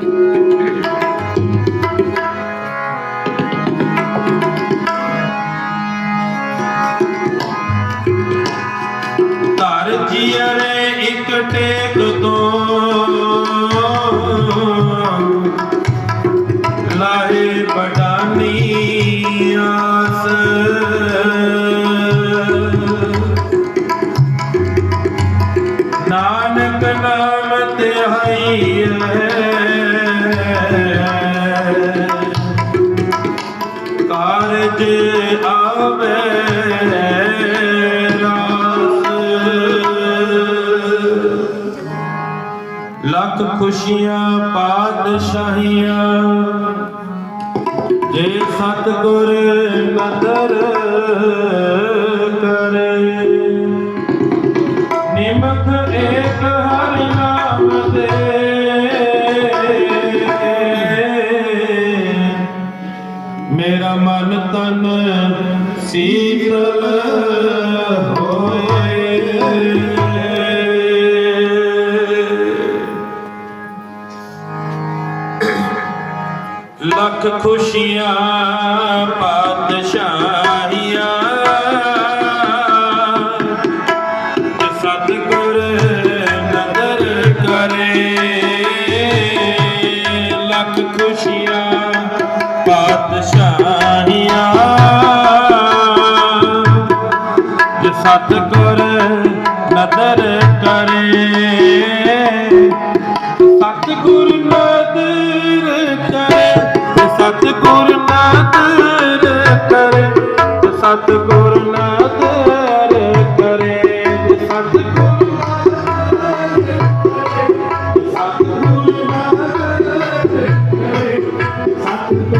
ਧਰ ਜੀਰੇ ਇੱਕ ਟੇਕ ਤੋਂ ਲਾਹੇ ਬਡਾਨੀ ਆਸ। ਨਾਨਕ ਨਾਮ ਧਿਆਈ ਕਾਰਜ ਆਵੇ ਰਾਸ ਲੱਖ ਖੁਸ਼ੀਆਂ ਪਾਤਸ਼ਾਹੀਆਂ, ਜੇ ਸਤਗੁਰ ਨਦਰ ਕਰੇ। ਨਿਮਖ ਏਕ ਹਰਿ ਨਾਮ ਦੇ ਮੇਰਾ ਮਨ ਤਨ ਸੀਤਲ ਹੋਏ। ਲੱਖ ਖੁਸ਼ੀਆਂ ਪਾਤਸ਼ਾਹੀਆਂ। ਸਤਿਗੁਰ ਨਦਰ ਕਰੇ। ਲੱਖ ਖੁਸ਼ੀਆਂ ਪਾਤਸ਼ਾਹੀਆਂ ਜੇ ਸਤਿਗੁਰ ਨਦਰ ਕਰੇ, ਸਤਿਗੁਰ ਨਦਰ ਕਰੇ ਤੇ ਨਦਰ ਕਰੇ ਤੇ ਸਤਿਗੁਰ ਨਦਰ ਕਰੇ ਤੇ ਸਤਿਗੁਰ ਨਦਰ ਕਰੇ ਸਤਿਗੁਰ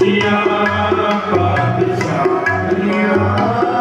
ਸਿਆ ਪਾਤਸ਼ਾਹ ਰੀਆ